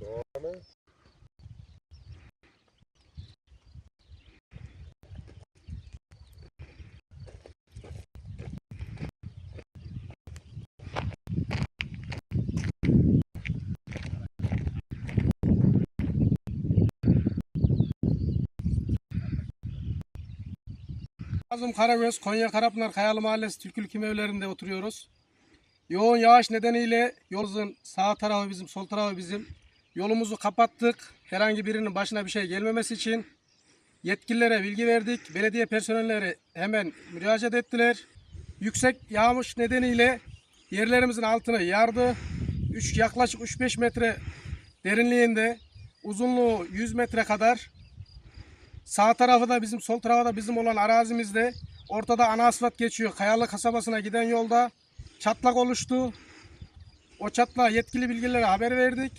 Doğanı Kazım Karagöz, Konya Karapınar Kayalı Mahallesi Türkülü Kim evlerinde oturuyoruz. Yoğun yağış nedeniyle yolumuzun sağ tarafı bizim, sol tarafı bizim. Yolumuzu kapattık. Herhangi birinin başına bir şey gelmemesi için yetkililere bilgi verdik. Belediye personelleri hemen müracaat ettiler. Yüksek yağmış nedeniyle yerlerimizin altını yardı. Üç, yaklaşık 3-5 metre derinliğinde uzunluğu 100 metre kadar Sağ tarafı da bizim, sol tarafı da bizim olan arazimizde. Ortada ana asfalt geçiyor. Kayalı kasabasına giden yolda çatlak oluştu. O çatlağa yetkili bilgilere haber verdik.